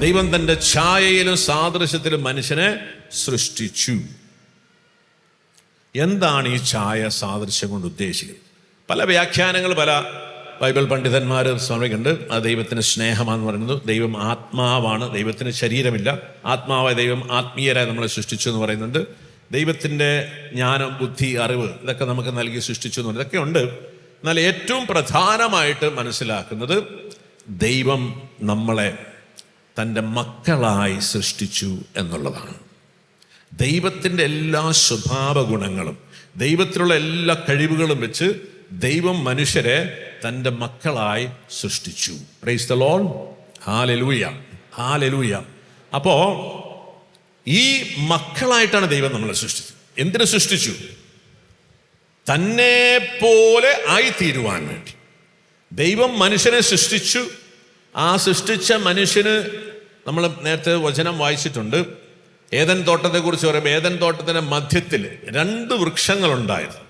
ദൈവം തന്റെ ഛായയിലും സാദൃശ്യത്തിലും മനുഷ്യനെ സൃഷ്ടിച്ചു. എന്താണ് ഈ ഛായ സാദൃശ്യം കൊണ്ട് ഉദ്ദേശിക്കുന്നത്? പല വ്യാഖ്യാനങ്ങൾ പല ബൈബിൾ പണ്ഡിതന്മാർ സമർപ്പിക്കുന്നുണ്ട് ആ ദൈവത്തിന് സ്നേഹമാണെന്ന് പറയുന്നത് ദൈവം ആത്മാവാണ്. ദൈവത്തിന് ശരീരമില്ല. ആത്മാവായ ദൈവം ആത്മീയരായി നമ്മളെ സൃഷ്ടിച്ചു എന്ന് പറയുന്നുണ്ട്. ദൈവത്തിന്റെ ജ്ഞാനം ബുദ്ധി അറിവ് ഇതൊക്കെ നമുക്ക് നൽകി സൃഷ്ടിച്ചു എന്ന് പറയുന്നത് ഇതൊക്കെ ഉണ്ട് എന്നാൽ ഏറ്റവും പ്രധാനമായിട്ട് മനസ്സിലാക്കുന്നത് ദൈവം നമ്മളെ തന്റെ മക്കളായി സൃഷ്ടിച്ചു എന്നുള്ളതാണ്. ദൈവത്തിന്റെ എല്ലാ സ്വഭാവ ഗുണങ്ങളും ദൈവത്തിലുള്ള എല്ലാ കഴിവുകളും വെച്ച് ദൈവം മനുഷ്യരെ തന്റെ മക്കളായി സൃഷ്ടിച്ചു. Praise the lord hallelujah hallelujah അപ്പോൾ ഈ മക്കളായിട്ടാണ് ദൈവം നമ്മളെ സൃഷ്ടിച്ചത്. എന്തിനു സൃഷ്ടിച്ചു? തന്നെ പോലെ ആയിത്തീരുവാൻ വേണ്ടി. ദൈവം മനുഷ്യനെ സൃഷ്ടിച്ചു ആ സൃഷ്ടിച്ച മനുഷ്യന് നമ്മൾ നേരത്തെ വചനം വായിച്ചിട്ടുണ്ട്. ഏതൻ തോട്ടത്തെക്കുറിച്ച് പറയുമ്പോൾ ഏതൻ തോട്ടത്തിന്റെ മധ്യത്തിൽ രണ്ട് വൃക്ഷങ്ങൾ വൃക്ഷങ്ങളുണ്ടായിരുന്നു.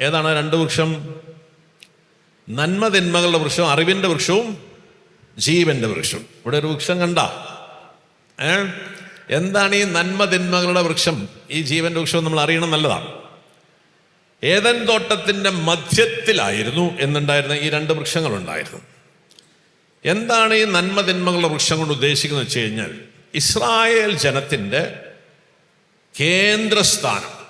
ഏതാണ് രണ്ട് വൃക്ഷം? നന്മതിന്മകളുടെ വൃക്ഷം അറിവിന്റെ വൃക്ഷവും ജീവന്റെ വൃക്ഷവും. ഇവിടെ ഒരു വൃക്ഷം കണ്ട. ഏ? എന്താണ് ഈ നന്മതിന്മകളുടെ വൃക്ഷം? ഈ ജീവന്റെ വൃക്ഷം നമ്മൾ അറിയണം നല്ലതാണ്. ഏതൻ തോട്ടത്തിന്റെ മധ്യത്തിലായിരുന്നു എന്നുണ്ടായിരുന്ന ഈ രണ്ട് വൃക്ഷങ്ങളുണ്ടായിരുന്നു. എന്താണ് ഈ നന്മ തിന്മകളുടെ വൃക്ഷം കൊണ്ട് ഉദ്ദേശിക്കുന്നത് വെച്ച് കഴിഞ്ഞാൽ ഇസ്രായേൽ ജനത്തിന്റെ കേന്ദ്രസ്ഥാനം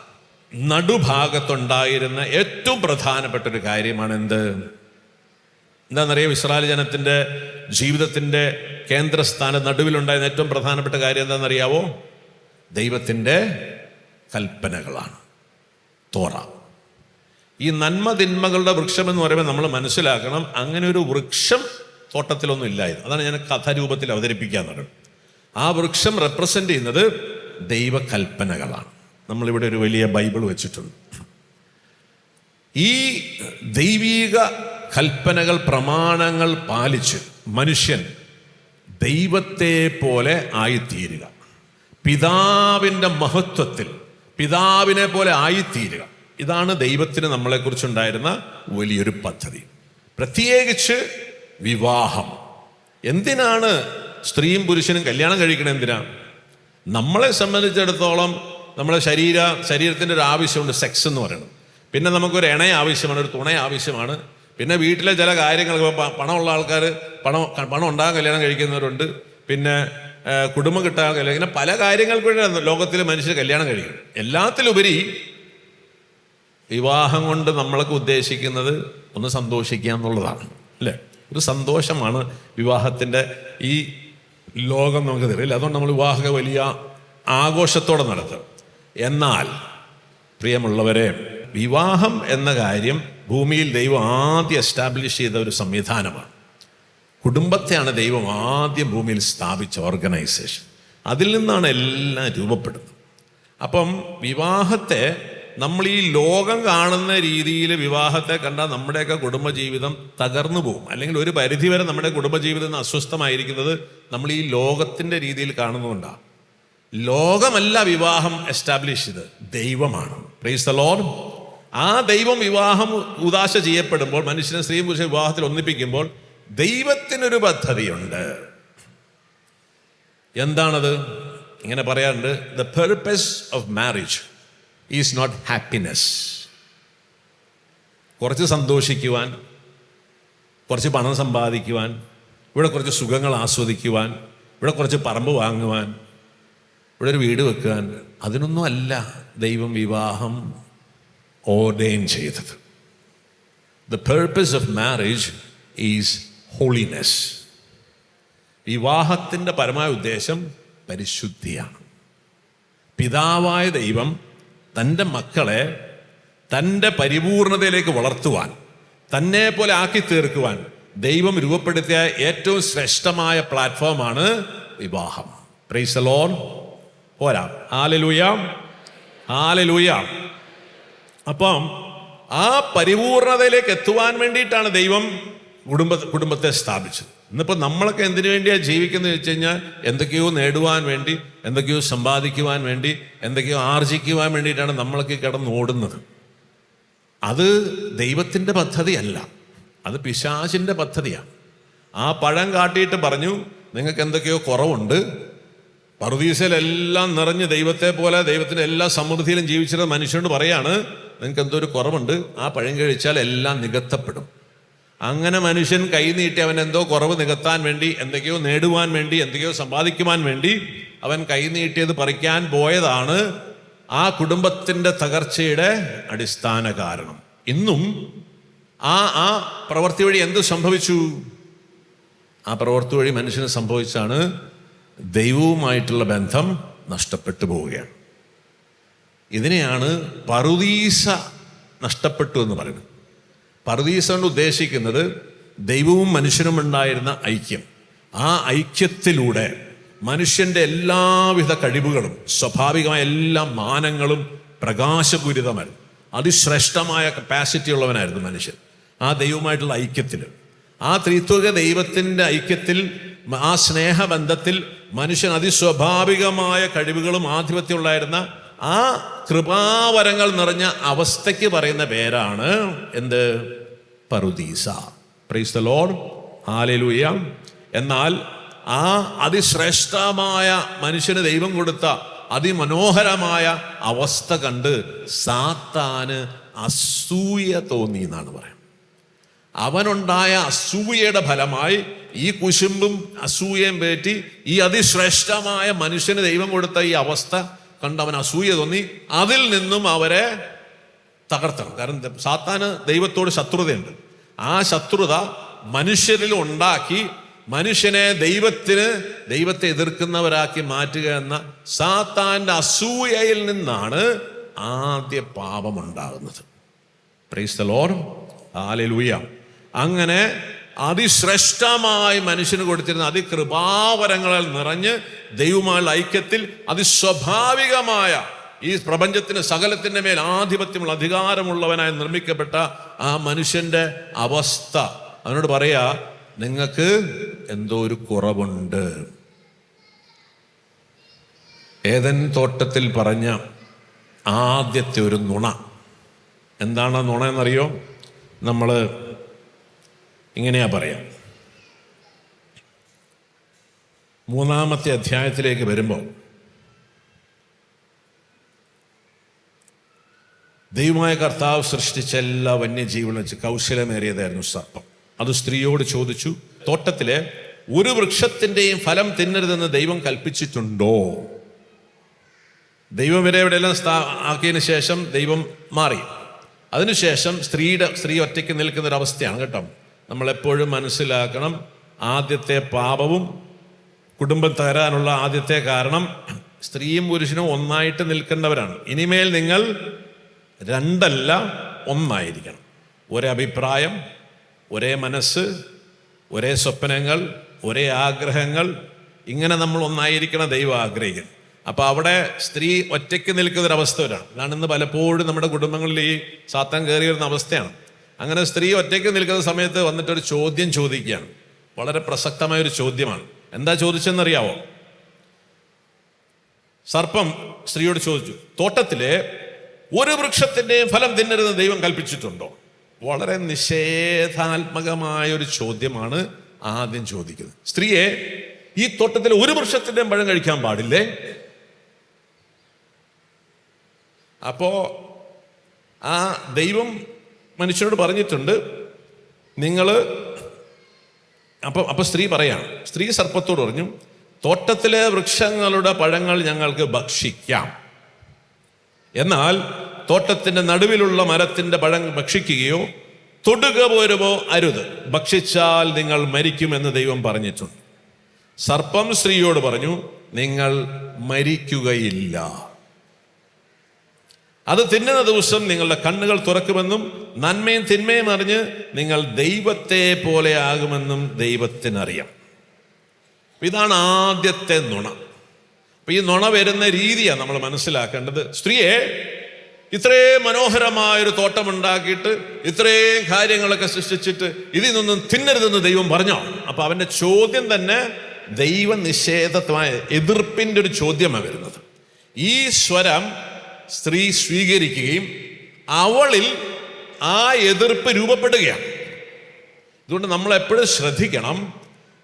നടുഭാഗത്തുണ്ടായിരുന്ന ഏറ്റവും പ്രധാനപ്പെട്ട ഒരു കാര്യമാണ് എന്ത്? എന്താണെന്നറിയാം? ഇസ്രായേൽ ജനത്തിന്റെ ജീവിതത്തിന്റെ കേന്ദ്രസ്ഥാനം നടുവിലുണ്ടായിരുന്ന ഏറ്റവും പ്രധാനപ്പെട്ട കാര്യം എന്താണെന്നറിയാവോ? ദൈവത്തിന്റെ കൽപ്പനകളാണ്. തോറ. ഈ നന്മ തിന്മകളുടെ വൃക്ഷം എന്ന് പറയുമ്പോൾ നമ്മൾ മനസ്സിലാക്കണം അങ്ങനെ ഒരു വൃക്ഷം തോട്ടത്തിലൊന്നും ഇല്ലായിരുന്നു അതാണ് ഞാൻ കഥാരൂപത്തിൽ അവതരിപ്പിക്കാന്നത് ആ വൃക്ഷം റെപ്രസെന്റ് ചെയ്യുന്നത് ദൈവകൽപ്പനകളാണ്. നമ്മളിവിടെ ഒരു വലിയ ബൈബിൾ വെച്ചിട്ടുണ്ട്. ഈ ദൈവീക കൽപ്പനകൾ പ്രമാണങ്ങൾ പാലിച്ച് മനുഷ്യൻ ദൈവത്തെ പോലെ ആയിത്തീരുക. പിതാവിന്റെ മഹത്വത്തിൽ പിതാവിനെ പോലെ ആയിത്തീരുക. ഇതാണ് ദൈവത്തിന് നമ്മളെക്കുറിച്ചുണ്ടായിരുന്ന വലിയൊരു പദ്ധതി. പ്രത്യേകിച്ച് വിവാഹം. എന്തിനാണ് സ്ത്രീയും പുരുഷനും കല്യാണം കഴിക്കണം എന്തിനാണ് നമ്മളെ സംബന്ധിച്ചിടത്തോളം നമ്മളെ ശരീര ശരീരത്തിന്റെ ഒരു ആവശ്യമുണ്ട് സെക്സ് എന്ന് പറയുന്നത്. പിന്നെ നമുക്കൊരു ഇണ ആവശ്യമാണ് ഒരു തുണ ആവശ്യമാണ്. പിന്നെ വീട്ടിലെ ചില കാര്യങ്ങൾ പണമുള്ള ആൾക്കാർ പണം പണം ഉണ്ടാകാൻ കല്യാണം കഴിക്കുന്നവരുണ്ട്. പിന്നെ കുടുംബം കിട്ടാൻ കല്യാണം ഇങ്ങനെ പല കാര്യങ്ങൾക്ക് വേണ്ടി ലോകത്തിൽ മനുഷ്യർ കല്യാണം കഴിക്കും. എല്ലാത്തിലുപരി വിവാഹം കൊണ്ട് നമ്മളൊക്കെ ഉദ്ദേശിക്കുന്നത് ഒന്ന് സന്തോഷിക്കുക എന്നുള്ളതാണ്. അല്ലേ? ഒരു സന്തോഷമാണ് വിവാഹത്തിന്റെ ഈ ലോകം നമുക്ക് തരില്ല അതുകൊണ്ട് നമ്മൾ വിവാഹ വലിയ ആഘോഷത്തോടെ നടത്തും എന്നാൽ പ്രിയമുള്ളവരെ വിവാഹം എന്ന കാര്യം ഭൂമിയിൽ ദൈവം ആദ്യം എസ്റ്റാബ്ലിഷ് ചെയ്ത ഒരു സംവിധാനമാണ്. കുടുംബത്തെയാണ് ദൈവം ആദ്യം ഭൂമിയിൽ സ്ഥാപിച്ച ഓർഗനൈസേഷൻ. അതിൽ നിന്നാണ് എല്ലാം രൂപപ്പെടുന്നത്. അപ്പം വിവാഹത്തെ നമ്മൾ ഈ ലോകം കാണുന്ന രീതിയിൽ വിവാഹത്തെ കണ്ടാൽ നമ്മുടെയൊക്കെ കുടുംബജീവിതം തകർന്നു പോകും. അല്ലെങ്കിൽ ഒരു പരിധി വരെ നമ്മുടെ കുടുംബജീവിതം അസ്വസ്ഥമായിരിക്കുന്നത് നമ്മൾ ഈ ലോകത്തിന്റെ രീതിയിൽ കാണുന്നതുകൊണ്ടാണ്. ലോകമല്ല വിവാഹം എസ്റ്റാബ്ലിഷ് ചെയ്ത് ദൈവമാണ്. പ്രൈസ് ദ ലോർഡ് ആ ദൈവം വിവാഹം ഉദാശ ചെയ്യപ്പെടുമ്പോൾ മനുഷ്യനെ സ്ത്രീ പുരുഷ വിവാഹത്തിൽ ഒന്നിപ്പിക്കുമ്പോൾ ദൈവത്തിനൊരു പദ്ധതിയുണ്ട്. എന്താണത്? ഇങ്ങനെ പറയാറുണ്ട് the purpose of marriage is not happiness കുറച്ച് സന്തോഷിക്കുവാൻ കുറച്ച് പണം സമ്പാദിക്കുവാൻ ഇവിടെ കുറച്ച് സുഖങ്ങൾ ആസ്വദിക്കുവാൻ ഇവിടെ കുറച്ച് പറമ്പ് വാങ്ങുവാൻ ഇവിടെ ഒരു വീട് വെക്കുവാൻ അതിനൊന്നുമല്ല ദൈവം വിവാഹം ഓർഡൈൻ ചെയ്തത്. The purpose of marriage is holiness വിവാഹത്തിന്റെ പരമായ ഉദ്ദേശം പരിശുദ്ധിയാണ്. പിതാവായ ദൈവം തന്റെ മക്കളെ തന്റെ പരിപൂർണതയിലേക്ക് വളർത്തുവാൻ തന്നെ പോലെ ആക്കി തീർക്കുവാൻ ദൈവം രൂപപ്പെടുത്തിയ ഏറ്റവും ശ്രേഷ്ഠമായ പ്ലാറ്റ്ഫോമാണ് വിവാഹം. പ്രൈസ് ലോൺ പോരാ. ആലലൂയാം ആലലൂയ അപ്പം ആ പരിപൂർണതയിലേക്ക് എത്തുവാൻ വേണ്ടിയിട്ടാണ് ദൈവം കുടുംബ കുടുംബത്തെ സ്ഥാപിച്ചത്. ഇന്നിപ്പോൾ നമ്മളൊക്കെ എന്തിനു വേണ്ടിയാണ് ജീവിക്കുന്നത് വെച്ച് കഴിഞ്ഞാൽ എന്തൊക്കെയോ നേടുവാൻ വേണ്ടി എന്തൊക്കെയോ സമ്പാദിക്കുവാൻ വേണ്ടി എന്തൊക്കെയോ ആർജിക്കുവാൻ വേണ്ടിയിട്ടാണ് നമ്മളൊക്കെ കിടന്ന് ഓടുന്നത്. അത് ദൈവത്തിന്റെ പദ്ധതിയല്ല. അത് പിശാചിന്റെ പദ്ധതിയാണ് ആ പഴം കാട്ടിയിട്ട് പറഞ്ഞു നിങ്ങൾക്ക് എന്തൊക്കെയോ കുറവുണ്ട്. പറുദീസയിലെല്ലാം നിറഞ്ഞ് ദൈവത്തെ പോലെ ദൈവത്തിന്റെ എല്ലാ സമൃദ്ധിയിലും ജീവിച്ചിരുന്ന മനുഷ്യനോട് പറയാണ് നിങ്ങൾക്ക് എന്തോ ഒരു കുറവുണ്ട്. ആ പഴം കഴിച്ചാൽ എല്ലാം നികത്തപ്പെടും. അങ്ങനെ മനുഷ്യൻ കൈ നീട്ടി അവൻ എന്തോ കുറവ് നികത്താൻ വേണ്ടി എന്തൊക്കെയോ നേടുവാൻ വേണ്ടി എന്തൊക്കെയോ സമ്പാദിക്കുവാൻ വേണ്ടി അവൻ കൈ നീട്ടിയത് പറിക്കാൻ പോയതാണ് ആ കുടുംബത്തിന്റെ തകർച്ചയുടെ അടിസ്ഥാന കാരണം. ഇന്നും ആ ആ പ്രവൃത്തി വഴി എന്ത് സംഭവിച്ചു? ആ പ്രവൃത്തി വഴി മനുഷ്യന് സംഭവിച്ചാണ് ദൈവവുമായിട്ടുള്ള ബന്ധം നഷ്ടപ്പെട്ടു പോവുകയാണ്. ഇതിനെയാണ് പറുദീസ നഷ്ടപ്പെട്ടു എന്ന് പറയുന്നത്. പറുദീസ കൊണ്ട് ഉദ്ദേശിക്കുന്നത് ദൈവവും മനുഷ്യനും ഉണ്ടായിരുന്ന ഐക്യം. ആ ഐക്യത്തിലൂടെ മനുഷ്യന്റെ എല്ലാവിധ കഴിവുകളും സ്വാഭാവികമായ എല്ലാ മാനങ്ങളും പ്രകാശപൂരിതമായിരുന്നു. അതിശ്രേഷ്ഠമായ കപ്പാസിറ്റി ഉള്ളവനായിരുന്നു മനുഷ്യൻ. ആ ദൈവവുമായിട്ടുള്ള ഐക്യത്തിൽ. ആ ത്രിത്വക ദൈവത്തിന്റെ ഐക്യത്തിൽ ആ സ്നേഹബന്ധത്തിൽ മനുഷ്യൻ അതിസ്വാഭാവികമായ കഴിവുകളും ആധിപത്യം ഉണ്ടായിരുന്ന ആ കൃപാവരങ്ങൾ നിറഞ്ഞ അവസ്ഥയ്ക്ക് പറയുന്ന പേരാണ് എന്ത്? പറുദീസ. പ്രൈസ് ദ ലോർഡ് ഹാലലൂയ എന്നാൽ ആ അതിശ്രേഷ്ഠമായ മനുഷ്യന് ദൈവം കൊടുത്ത അതിമനോഹരമായ അവസ്ഥ കണ്ട് സാത്താന് അസൂയ തോന്നി എന്നാണ് പറയുന്നത്. അവനുണ്ടായ അസൂയയുടെ ഫലമായി ഈ കുശുമ്പും അസൂയയും പേറ്റി ഈ അതിശ്രേഷ്ഠമായ മനുഷ്യന് ദൈവം കൊടുത്ത ഈ അവസ്ഥ കണ്ട് അവൻ അസൂയ തോന്നി. അതിൽ നിന്നും അവരെ തകർത്തണം. കാരണം സാത്താന് ദൈവത്തോട് ശത്രുതയുണ്ട്. ആ ശത്രുത മനുഷ്യരിൽ ഉണ്ടാക്കി മനുഷ്യനെ ദൈവത്തിന് ദൈവത്തെ എതിർക്കുന്നവരാക്കി മാറ്റുക എന്ന സാത്താന്റെ അസൂയയിൽ നിന്നാണ് ആദ്യ പാപമുണ്ടാകുന്നത്. പ്രൈസ് ദ ലോർഡ് ഹാലലൂയ അങ്ങനെ അതിശ്രേഷ്ഠമായി മനുഷ്യന് കൊടുത്തിരുന്ന അതികൃപാവരങ്ങളിൽ നിറഞ്ഞ് ദൈവമായുള്ള ഐക്യത്തിൽ അതിസ്വാഭാവികമായ ഈ പ്രപഞ്ചത്തിന് സകലത്തിന്റെ മേൽ ആധിപത്യമുള്ള അധികാരമുള്ളവനായി നിർമ്മിക്കപ്പെട്ട ആ മനുഷ്യന്റെ അവസ്ഥ. അവനോട് പറയാ നിങ്ങൾക്ക് എന്തോ ഒരു കുറവുണ്ട്. ഏതൻ തോട്ടത്തിൽ പറഞ്ഞ ആദ്യത്തെ ഒരു നുണ. എന്താണ് നുണ എന്നറിയോ? നമ്മൾ ഇങ്ങനെയാ പറയാം. മൂന്നാമത്തെ അധ്യായത്തിലേക്ക് വരുമ്പോൾ ദൈവമായ കർത്താവ് സൃഷ്ടിച്ച എല്ലാ വന്യജീവികളും വെച്ച് കൗശലമേറിയതായിരുന്നു സർപ്പം. അത് സ്ത്രീയോട് ചോദിച്ചു തോട്ടത്തിലെ ഒരു വൃക്ഷത്തിന്റെയും ഫലം തിന്നരുതെന്ന് ദൈവം കൽപ്പിച്ചിട്ടുണ്ടോ? ദൈവം വരെ എവിടെയെല്ലാം സ്ഥാ ആക്കിയതിന് ശേഷം ദൈവം മാറി. അതിനുശേഷം സ്ത്രീയുടെ സ്ത്രീ ഒറ്റയ്ക്ക് നിൽക്കുന്ന ഒരു അവസ്ഥയാണ് കേട്ടോ. നമ്മളെപ്പോഴും മനസ്സിലാക്കണം ആദ്യത്തെ പാപവും കുടുംബം തകരാനുള്ള ആദ്യത്തെ കാരണം സ്ത്രീയും പുരുഷനും ഒന്നായിട്ട് നിൽക്കേണ്ടവരാണ്. ഇനിമേൽ നിങ്ങൾ രണ്ടല്ല ഒന്നായിരിക്കണം. ഒരേ അഭിപ്രായം ഒരേ മനസ്സ് ഒരേ സ്വപ്നങ്ങൾ ഒരേ ആഗ്രഹങ്ങൾ ഇങ്ങനെ നമ്മൾ ഒന്നായിരിക്കണം ദൈവം ആഗ്രഹിക്കുന്നത്. അപ്പോൾ അവിടെ സ്ത്രീ ഒറ്റയ്ക്ക് നിൽക്കുന്ന ഒരു അവസ്ഥ വരാണ്. അതാണ് ഇന്ന് പലപ്പോഴും നമ്മുടെ കുടുംബങ്ങളിൽ ഈ സാത്തം കയറി വരുന്ന അവസ്ഥയാണ്. അങ്ങനെ സ്ത്രീ ഒറ്റയ്ക്ക് നിൽക്കുന്ന സമയത്ത് വന്നിട്ടൊരു ചോദ്യം ചോദിക്കുകയാണ്. വളരെ പ്രസക്തമായ ഒരു ചോദ്യമാണ്. എന്താ ചോദിച്ചെന്നറിയാവോ? സർപ്പം സ്ത്രീയോട് ചോദിച്ചു തോട്ടത്തിലെ ഒരു വൃക്ഷത്തിന്റെയും ഫലം തിന്നരുന്ന് ദൈവം കൽപ്പിച്ചിട്ടുണ്ടോ? വളരെ നിഷേധാത്മകമായ ഒരു ചോദ്യമാണ് ആദ്യം ചോദിക്കുന്നത്. സ്ത്രീയെ ഈ തോട്ടത്തിൽ ഒരു വൃക്ഷത്തിന്റെയും പഴം കഴിക്കാൻ പാടില്ലേ? അപ്പോ ആ ദൈവം മനുഷ്യനോട് പറഞ്ഞിട്ടുണ്ട് നിങ്ങൾ അപ്പൊ അപ്പൊ സ്ത്രീ പറയാണ് സ്ത്രീ സർപ്പത്തോട് പറഞ്ഞു തോട്ടത്തിലെ വൃക്ഷങ്ങളുടെ പഴങ്ങൾ ഞങ്ങൾക്ക് ഭക്ഷിക്കാം. എന്നാൽ തോട്ടത്തിന്റെ നടുവിലുള്ള മരത്തിന്റെ പഴം ഭക്ഷിക്കുകയോ തൊടുക പോരുമോ അരുത്. ഭക്ഷിച്ചാൽ നിങ്ങൾ മരിക്കുമെന്ന് ദൈവം പറഞ്ഞിട്ടുണ്ട്. സർപ്പം സ്ത്രീയോട് പറഞ്ഞു നിങ്ങൾ മരിക്കുകയില്ല. അത് തിന്നുന്ന ദിവസം നിങ്ങളുടെ കണ്ണുകൾ തുറക്കുമെന്നും നന്മയും തിന്മയും അറിഞ്ഞ് നിങ്ങൾ ദൈവത്തെ പോലെ ആകുമെന്നും ദൈവത്തിനറിയാം. ഇതാണ് ആദ്യത്തെ നുണ. അപ്പൊ ഈ നുണ വരുന്ന രീതിയാണ് നമ്മൾ മനസ്സിലാക്കേണ്ടത്. സ്ത്രീയെ ഇത്രയും മനോഹരമായൊരു തോട്ടം ഉണ്ടാക്കിയിട്ട് ഇത്രയും കാര്യങ്ങളൊക്കെ സൃഷ്ടിച്ചിട്ട് ഇതിൽ നിന്നും തിന്നരുതെന്ന് ദൈവം പറഞ്ഞോ? അപ്പൊ അവന്റെ ചോദ്യം തന്നെ ദൈവ നിഷേധമായ എതിർപ്പിന്റെ ഒരു ചോദ്യമാണ് വരുന്നത്. ഈ സ്വരം സ്ത്രീ സ്വീകരിക്കുകയും അവളിൽ ആ എതിർപ്പ് രൂപപ്പെടുകയാണ്. അതുകൊണ്ട് നമ്മൾ എപ്പോഴും ശ്രദ്ധിക്കണം.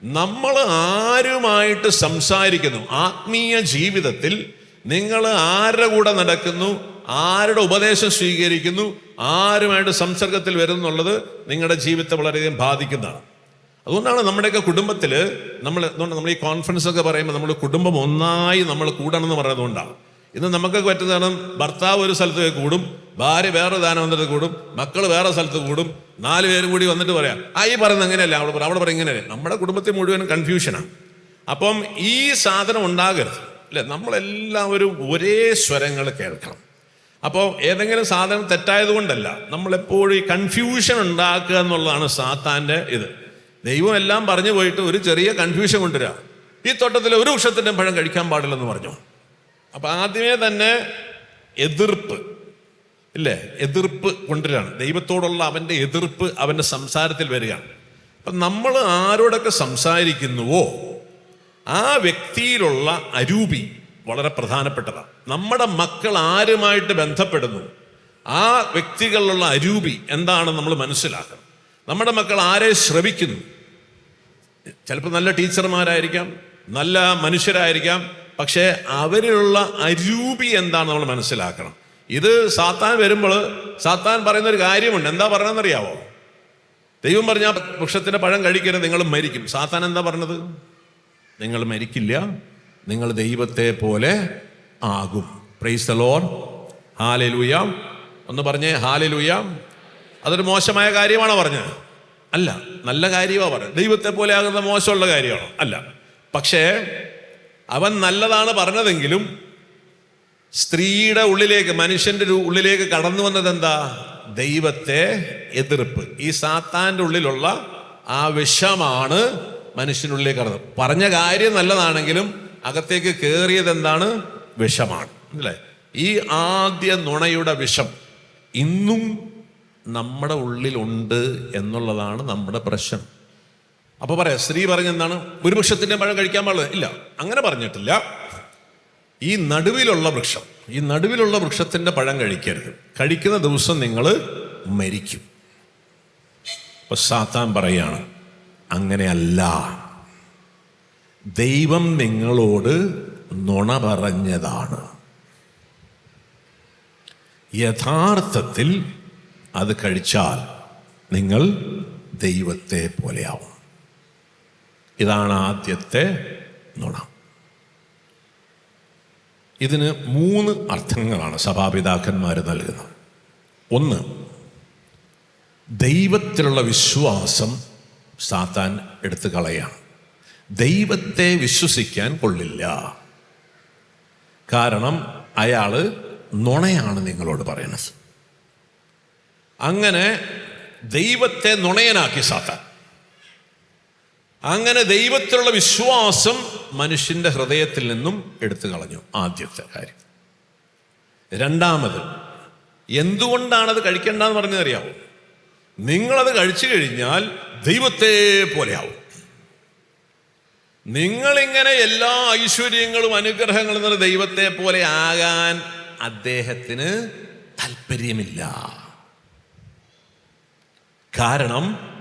നമ്മൾ ആരുമായിട്ട് സംസാരിക്കുന്നു? ആത്മീയ ജീവിതത്തിൽ നിങ്ങൾ ആരുടെ കൂടെ നടക്കുന്നു? ആരുടെ ഉപദേശം സ്വീകരിക്കുന്നു? ആരുമായിട്ട് സംസർഗത്തിൽ വരുന്നുള്ളത് നിങ്ങളുടെ ജീവിതത്തെ വളരെയധികം ബാധിക്കുന്നതാണ്. അതുകൊണ്ടാണ് നമ്മുടെയൊക്കെ കുടുംബത്തിൽ നമ്മൾ അതുകൊണ്ട് നമ്മൾ ഈ കോൺഫറൻസ് ഒക്കെ പറയുമ്പോൾ നമ്മൾ കുടുംബം ഒന്നായി നമ്മൾ കൂടണമെന്ന് പറയുന്നതുകൊണ്ടാണ് ഇന്ന് നമുക്കൊക്കെ പറ്റുന്നതാണ് ഭർത്താവ് ഒരു സ്ഥലത്ത് കൂടും ഭാര്യ വേറെ ദാനം വന്നിട്ട് കൂടും മക്കൾ വേറെ സ്ഥലത്ത് കൂടും നാല് പേരും കൂടി വന്നിട്ട് പറയാം. ആ ഈ പറയുന്നത് എങ്ങനെയല്ല അവിടെ അവിടെ പറയും ഇങ്ങനെയല്ല നമ്മുടെ കുടുംബത്തിൽ മുഴുവനും കൺഫ്യൂഷനാണ് അപ്പം ഈ സാധനം ഉണ്ടാകരുത്. അല്ലേ? നമ്മളെല്ലാവരും ഒരേ സ്വരങ്ങൾ കേൾക്കണം. അപ്പോൾ ഏതെങ്കിലും സാധനം തെറ്റായത് കൊണ്ടല്ല നമ്മളെപ്പോഴും ഈ കൺഫ്യൂഷൻ ഉണ്ടാക്കുക എന്നുള്ളതാണ് സാത്താന്റെ ഇത്. ദൈവം എല്ലാം പറഞ്ഞു പോയിട്ട് ഒരു ചെറിയ കൺഫ്യൂഷൻ കൊണ്ടുവരിക ഈ തോട്ടത്തിൽ ഒരു വൃക്ഷത്തിന്റെ പഴം കഴിക്കാൻ പാടില്ലെന്ന് പറഞ്ഞു. അപ്പൊ ആദ്യമേ തന്നെ എതിർപ്പ് ഇല്ലേ? എതിർപ്പ് കൊണ്ടുവരികയാണ് ദൈവത്തോടുള്ള അവന്റെ എതിർപ്പ് അവന്റെ സംസാരത്തിൽ വരികയാണ്. അപ്പം നമ്മൾ ആരോടൊക്കെ സംസാരിക്കുന്നുവോ ആ വ്യക്തിയിലുള്ള അരൂപി വളരെ പ്രധാനപ്പെട്ടതാണ്. നമ്മുടെ മക്കൾ ആരുമായിട്ട് ബന്ധപ്പെടുന്നു ആ വ്യക്തികളിലുള്ള അരൂപി എന്താണ് നമ്മൾ മനസ്സിലാക്കണം. നമ്മുടെ മക്കൾ ആരെ ശ്രവിക്കുന്നു? ചിലപ്പോൾ നല്ല ടീച്ചർമാരായിരിക്കാം നല്ല മനുഷ്യരായിരിക്കാം പക്ഷേ അവരിലുള്ള അരൂപി എന്താണ് നമ്മൾ മനസ്സിലാക്കണം. ഇത് സാത്താൻ വരുമ്പോൾ സാത്താൻ പറയുന്ന ഒരു കാര്യമുണ്ട്. എന്താ പറയണമെന്നറിയാവോ? ദൈവം പറഞ്ഞ വൃക്ഷത്തിന്റെ പഴം കഴിക്കരുത് നിങ്ങൾ മരിക്കും. സാത്താൻ എന്താ പറഞ്ഞത്? നിങ്ങൾ മരിക്കില്ല നിങ്ങൾ ദൈവത്തെ പോലെ ആകും. പ്രൈസ് ലോർഡ് ഹാലലൂയ ഒന്ന് പറഞ്ഞേ ഹാലലുയാം അതൊരു മോശമായ കാര്യമാണോ പറഞ്ഞത്? അല്ല നല്ല കാര്യമാണ് പറഞ്ഞത്. ദൈവത്തെ പോലെ ആകുന്ന മോശമുള്ള കാര്യമാണോ? അല്ല. പക്ഷേ അവൻ നല്ലതാണ് പറഞ്ഞതെങ്കിലും സ്ത്രീയുടെ ഉള്ളിലേക്ക് മനുഷ്യന്റെ ഉള്ളിലേക്ക് കടന്നു വന്നത് എന്താ? ദൈവത്തെ എതിർപ്പ്. ഈ സാത്താന്റെ ഉള്ളിലുള്ള ആ വിഷമാണ് മനുഷ്യനുള്ളിലേക്ക് കടന്നത്. പറഞ്ഞ കാര്യം നല്ലതാണെങ്കിലും അകത്തേക്ക് കയറിയത് എന്താണ്? വിഷമാണ്. അല്ലേ? ഈ ആദ്യ നുണയുടെ വിഷം ഇന്നും നമ്മുടെ ഉള്ളിലുണ്ട് എന്നുള്ളതാണ് നമ്മുടെ പ്രശ്നം. അപ്പൊ പറയാം സ്ത്രീ പറഞ്ഞെന്താണ്? ഒരു വൃക്ഷത്തിന്റെ പഴം കഴിക്കാൻ പാടില്ല. ഇല്ല അങ്ങനെ പറഞ്ഞിട്ടില്ല. ഈ നടുവിലുള്ള വൃക്ഷം ഈ നടുവിലുള്ള വൃക്ഷത്തിന്റെ പഴം കഴിക്കരുത്. കഴിക്കുന്ന ദിവസം നിങ്ങൾ മരിക്കും. അപ്പൊ സാത്താൻ പറയാണ് അങ്ങനെയല്ല. ദൈവം നിങ്ങളോട് നുണ പറഞ്ഞതാണ്. യഥാർത്ഥത്തിൽ അത് കഴിച്ചാൽ നിങ്ങൾ ദൈവത്തെ പോലെയാവും. ഇതാണ് ആദ്യത്തെ നുണ. ഇതിന് മൂന്ന് അർത്ഥങ്ങളാണ് സഭാപിതാക്കന്മാർ നൽകുന്നത്. ഒന്ന് ദൈവത്തിലുള്ള വിശ്വാസം സാത്താൻ എടുത്തു കളയാണ്. ദൈവത്തെ വിശ്വസിക്കാൻ കൊള്ളില്ല. കാരണം അയാൾ നുണയാണ് നിങ്ങളോട് പറയുന്നത് അങ്ങനെ ദൈവത്തെ നുണയനാക്കി സാത്താൻ. അങ്ങനെ ദൈവത്തിലുള്ള വിശ്വാസം മനുഷ്യന്റെ ഹൃദയത്തിൽ നിന്നും എടുത്തു കളഞ്ഞു. ആദ്യത്തെ കാര്യം. രണ്ടാമത് എന്തുകൊണ്ടാണത് കഴിക്കേണ്ടെന്ന് പറഞ്ഞതറിയാവോ? നിങ്ങളത് കഴിച്ചു കഴിഞ്ഞാൽ ദൈവത്തെ പോലെയാവും. നിങ്ങളിങ്ങനെ എല്ലാ ഐശ്വര്യങ്ങളും അനുഗ്രഹങ്ങളും നിന്ന് ദൈവത്തെ പോലെ ആകാൻ അദ്ദേഹത്തിന് താല്പര്യമില്ല കാരണം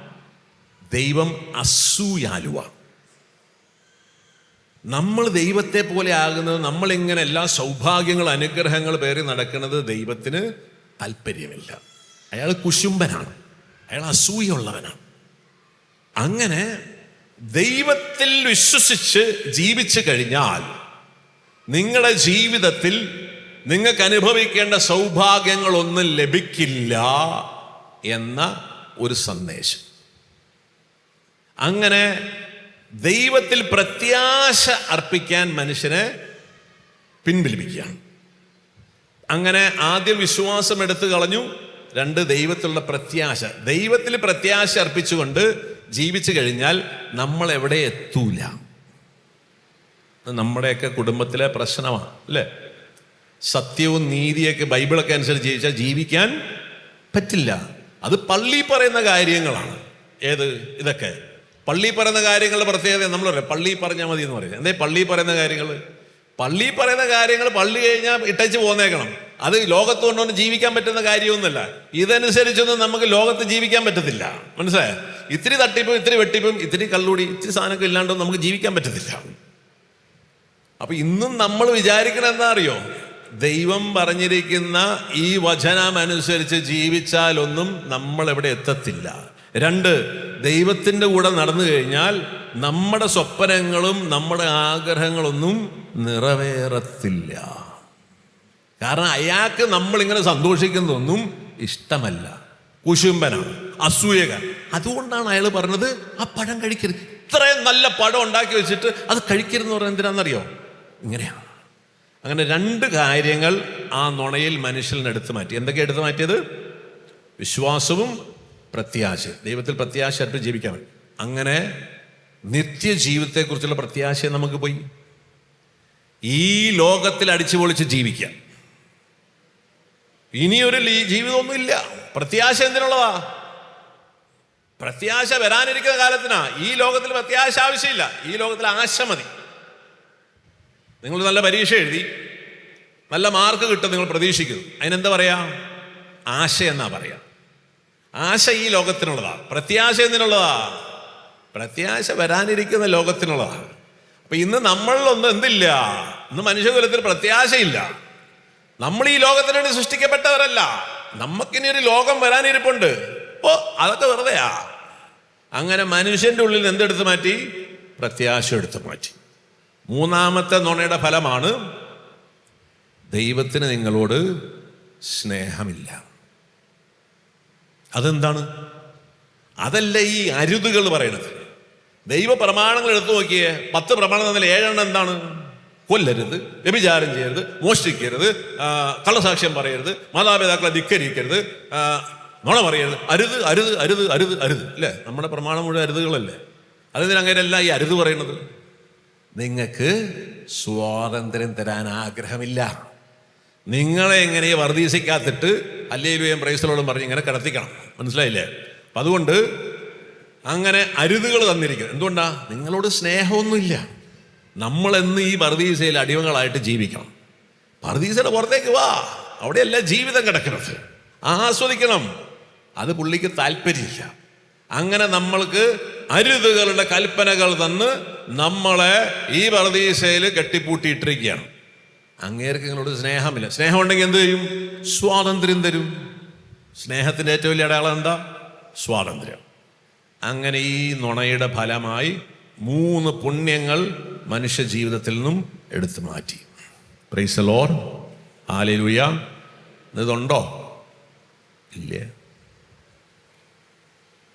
ദൈവം അസൂയാലുവ. നമ്മൾ ദൈവത്തെ പോലെ ആകുന്നത് നമ്മളിങ്ങനെ എല്ലാ സൗഭാഗ്യങ്ങൾ അനുഗ്രഹങ്ങൾ പേറി നടക്കുന്നത് ദൈവത്തിന് താല്പര്യമില്ല. അയാൾ കുശുംബനാണ് അയാൾ അസൂയുള്ളവനാണ്. അങ്ങനെ ദൈവത്തിൽ വിശ്വസിച്ച് ജീവിച്ചു കഴിഞ്ഞാൽ നിങ്ങളുടെ ജീവിതത്തിൽ നിങ്ങൾക്ക് അനുഭവിക്കേണ്ട സൗഭാഗ്യങ്ങളൊന്നും ലഭിക്കില്ല എന്ന ഒരു സന്ദേശം. അങ്ങനെ ദൈവത്തിൽ പ്രത്യാശ അർപ്പിക്കാൻ മനുഷ്യനെ പിൻവലിപ്പിക്കുകയാണ് അങ്ങനെ ആദ്യം വിശ്വാസം എടുത്തു കളഞ്ഞു. രണ്ട് ദൈവത്തിലുള്ള പ്രത്യാശ. ദൈവത്തിൽ പ്രത്യാശ അർപ്പിച്ചുകൊണ്ട് ജീവിച്ചു കഴിഞ്ഞാൽ നമ്മൾ എവിടെ എത്തൂല. നമ്മുടെയൊക്കെ കുടുംബത്തിലെ പ്രശ്നമാണ് അല്ലേ? സത്യവും നീതിയൊക്കെ ബൈബിളൊക്കെ അനുസരിച്ച് ജീവിച്ചാൽ ജീവിക്കാൻ പറ്റില്ല. അത് പള്ളി പറയുന്ന കാര്യങ്ങളാണ്. ഏത്? ഇതൊക്കെ. പള്ളി പറയുന്ന കാര്യങ്ങളുടെ പ്രത്യേകത നമ്മൾ പറയാം. പള്ളി പറഞ്ഞാൽ മതി എന്ന് പറയും എന്തേ പള്ളി പറയുന്ന കാര്യങ്ങൾ? പള്ളി പറയുന്ന കാര്യങ്ങൾ പള്ളി കഴിഞ്ഞാൽ ഇട്ടച്ച് പോന്നേക്കണം. അത് ലോകത്ത് കൊണ്ടുകൊണ്ട് ജീവിക്കാൻ പറ്റുന്ന കാര്യമൊന്നുമല്ല. ഇതനുസരിച്ചൊന്നും നമുക്ക് ലോകത്ത് ജീവിക്കാൻ പറ്റത്തില്ല. മനസ്സിലായോ? ഇത്തിരി തട്ടിപ്പും ഇത്തിരി വെട്ടിപ്പും ഇത്തിരി കള്ളുടി ഇത്തിരി സാധനമൊക്കെ ഇല്ലാണ്ടൊന്നും നമുക്ക് ജീവിക്കാൻ പറ്റത്തില്ല. അപ്പൊ ഇന്നും നമ്മൾ വിചാരിക്കണം എന്താ അറിയോ? ദൈവം പറഞ്ഞിരിക്കുന്ന ഈ വചനം അനുസരിച്ച് ജീവിച്ചാലൊന്നും നമ്മൾ എവിടെ എത്തത്തില്ല. രണ്ട് ദൈവത്തിന്റെ കൂടെ നടന്നു കഴിഞ്ഞാൽ നമ്മുടെ സ്വപ്നങ്ങളും നമ്മുടെ ആഗ്രഹങ്ങളൊന്നും നിറവേറത്തില്ല. കാരണം അയാൾക്ക് നമ്മളിങ്ങനെ സന്തോഷിക്കുന്നതൊന്നും ഇഷ്ടമല്ല. കുശുംബനാണ് അസൂയകൻ അതുകൊണ്ടാണ് അയാൾ പറഞ്ഞത് ആ പഴം കഴിക്കരുത്. ഇത്രയും നല്ല പഴം ഉണ്ടാക്കി വെച്ചിട്ട് അത് കഴിക്കരുതെന്ന് പറയുന്നത് എന്തിനാണെന്നറിയോ? ഇങ്ങനെയാണ്. അങ്ങനെ രണ്ട് കാര്യങ്ങൾ ആ നുണയിൽ മനുഷ്യനെ എടുത്തു മാറ്റി. എന്തൊക്കെ എടുത്തു മാറ്റിയത്? വിശ്വാസവും പ്രത്യാശ. ദൈവത്തിൽ പ്രത്യാശ അർപ്പിച്ച് ജീവിക്കാൻ അങ്ങനെ നിത്യജീവിതത്തെക്കുറിച്ചുള്ള പ്രത്യാശ നമുക്ക് പോയി. ഈ ലോകത്തിൽ അടിച്ചു പൊളിച്ച് ജീവിക്കാം ഇനിയൊരു ജീവിതമൊന്നുമില്ല. പ്രത്യാശ എന്തിനുള്ളതാ? പ്രത്യാശ വരാനിരിക്കുന്ന കാലത്തിനാ. ഈ ലോകത്തിൽ പ്രത്യാശ ആവശ്യമില്ല. ഈ ലോകത്തിൽ ആശ മതി. നിങ്ങൾ നല്ല പരീക്ഷ എഴുതി. നല്ല മാർക്ക് കിട്ടും നിങ്ങൾ പ്രതീക്ഷിക്കുന്നു. അതിനെന്താ പറയാ? ആശ എന്നാ പറയാ. ആശ ഈ ലോകത്തിനുള്ളതാ. പ്രത്യാശ എന്തിനുള്ളതാ? പ്രത്യാശ വരാനിരിക്കുന്ന ലോകത്തിനുള്ളതാണ് അപ്പൊ ഇന്ന് നമ്മളിലൊന്നും എന്തില്ല? ഇന്ന് മനുഷ്യകുലത്തിൽ പ്രത്യാശയില്ല. നമ്മൾ ഈ ലോകത്തിന് വേണ്ടി സൃഷ്ടിക്കപ്പെട്ടവരല്ല. നമുക്കിനി ഒരു ലോകം വരാനിരിപ്പുണ്ട്. ഓ അതൊക്കെ വെറുതെയാ. അങ്ങനെ മനുഷ്യന്റെ ഉള്ളിൽ എന്തെടുത്ത് മാറ്റി? പ്രത്യാശ എടുത്തു മാറ്റി. മൂന്നാമത്തെ നുണയുടെ ഫലമാണ് ദൈവത്തിന് നിങ്ങളോട് സ്നേഹമില്ല. അതെന്താണ്? അതല്ല ഈ അരുതുകൾ പറയണത്. ദൈവ പ്രമാണങ്ങൾ എടുത്തു നോക്കിയേ പത്ത് പ്രമാണം തന്നിൽ ഏഴെണ്ണം എന്താണ്? കൊല്ലരുത് വ്യഭിചാരം ചെയ്യരുത് മോഷ്ടിക്കരുത് കള്ളസാക്ഷ്യം പറയരുത് മാതാപിതാക്കളെ ധിക്കരിക്കരുത് നുണ പറയരുത്. അരുത് അരുത് അരുത് അരുത് അരുത്. അല്ലേ? നമ്മുടെ പ്രമാണം മുഴുവൻ അരുതുകളല്ലേ? അതിനങ്ങനെയല്ല ഈ അരുത് പറയുന്നത്? നിങ്ങൾക്ക് സ്വാതന്ത്ര്യം തരാൻ ആഗ്രഹമില്ല. നിങ്ങളെ എങ്ങനെ വർദ്ധീസിക്കാത്തിട്ട് അല്ലേലും പ്രൈസലോടും പറഞ്ഞ് ഇങ്ങനെ കിടത്തിക്കണം. മനസ്സിലായില്ലേ? അപ്പം അതുകൊണ്ട് അങ്ങനെ അരുതുകൾ തന്നിരിക്കുന്നു. എന്തുകൊണ്ടാ? നിങ്ങളോട് സ്നേഹമൊന്നുമില്ല. നമ്മളെന്ന് ഈ പർദീസയിൽ അടിമകളായിട്ട് ജീവിക്കണം. പർദീസയുടെ പുറത്തേക്ക് വാ. അവിടെയല്ല ജീവിതം കിടക്കുന്നത്. ആസ്വദിക്കണം. അത് പുള്ളിക്ക് താല്പര്യമില്ല. അങ്ങനെ നമ്മൾക്ക് അരുതുകളുടെ കൽപ്പനകൾ തന്ന് നമ്മളെ ഈ പർദീസയിൽ കെട്ടിപ്പൂട്ടിയിട്ടിരിക്കുകയാണ്. അങ്ങേർക്ക് നിങ്ങളോട് സ്നേഹമില്ല. സ്നേഹം ഉണ്ടെങ്കിൽ എന്ത് ചെയ്യും? സ്വാതന്ത്ര്യം തരും. സ്നേഹത്തിന്റെ ഏറ്റവും വലിയ അടയാളം എന്താ? സ്വാതന്ത്ര്യം. അങ്ങനെ ഈ നുണയുടെ ഫലമായി മൂന്ന് പുണ്യങ്ങൾ മനുഷ്യ ജീവിതത്തിൽ നിന്നും എടുത്തു മാറ്റി. പ്രൈസ് ലോർ ഇതുണ്ടോ? ഇല്ല.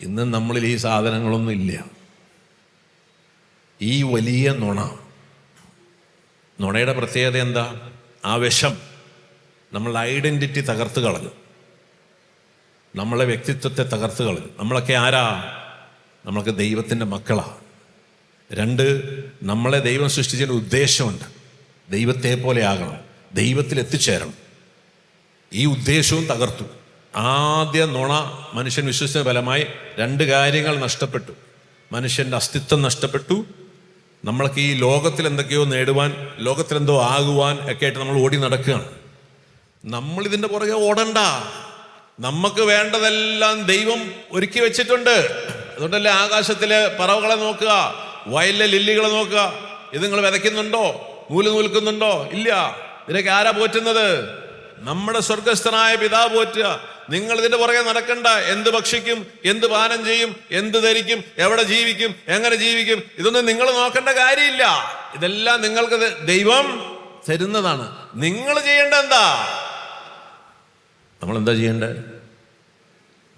ഇന്ന് നമ്മളിൽ ഈ സാധനങ്ങളൊന്നും ഇല്ല. ഈ വലിയ നുണ നുണയുടെ പ്രത്യേകത എന്താ? ആ വിഷം നമ്മളുടെ ഐഡന്റിറ്റി തകർത്ത് കളഞ്ഞു. നമ്മളെ വ്യക്തിത്വത്തെ തകർത്ത് കളഞ്ഞു. നമ്മളൊക്കെ ആരാ? നമ്മളൊക്കെ ദൈവത്തിന്റെ മക്കളാ. രണ്ട് നമ്മളെ ദൈവം സൃഷ്ടിച്ചതിന്റെ ഉദ്ദേശമുണ്ട്. ദൈവത്തെ പോലെ ആകണം. ദൈവത്തിൽ എത്തിച്ചേരണം. ഈ ഉദ്ദേശവും തകർത്തു. ആദ്യ നുണ മനുഷ്യൻ വിശ്വസിച്ച ഫലമായി രണ്ട് കാര്യങ്ങൾ നഷ്ടപ്പെട്ടു. മനുഷ്യന്റെ അസ്തിത്വം നഷ്ടപ്പെട്ടു. നമ്മൾക്ക് ഈ ലോകത്തിൽ എന്തൊക്കെയോ നേടുവാൻ ലോകത്തിൽ എന്തോ ആകുവാൻ ഒക്കെ ആയിട്ട് നമ്മൾ ഓടി നടക്കുകയാണ്. നമ്മൾ ഇതിന്റെ പുറകെ ഓടണ്ട. നമുക്ക് വേണ്ടതെല്ലാം ദൈവം ഒരുക്കി വെച്ചിട്ടുണ്ട്. അതുകൊണ്ടല്ലേ ആകാശത്തിലെ പറവകളെ നോക്കുക വയലിലെ ലില്ലികളെ നോക്കുക. ഇത് നിങ്ങൾ വിതയ്ക്കുന്നുണ്ടോ? നൂൽ നൂൽക്കുന്നുണ്ടോ? ഇല്ല. ഇതിനൊക്കെ ആരാ പോറ്റുന്നത്? നമ്മുടെ സ്വർഗസ്ഥനായ പിതാവ് പോറ്റുക. നിങ്ങൾ ഇതിന്റെ പുറകെ നടക്കണ്ട. എന്ത് ഭക്ഷിക്കും? എന്ത് പാനം ചെയ്യും? എന്ത് ധരിക്കും? എവിടെ ജീവിക്കും? എങ്ങനെ ജീവിക്കും? ഇതൊന്നും നിങ്ങൾ നോക്കേണ്ട കാര്യമില്ല. ഇതെല്ലാം നിങ്ങൾക്ക് ദൈവം തരുന്നതാണ്. നിങ്ങൾ ചെയ്യേണ്ട എന്താ? നമ്മൾ എന്താ ചെയ്യേണ്ടത്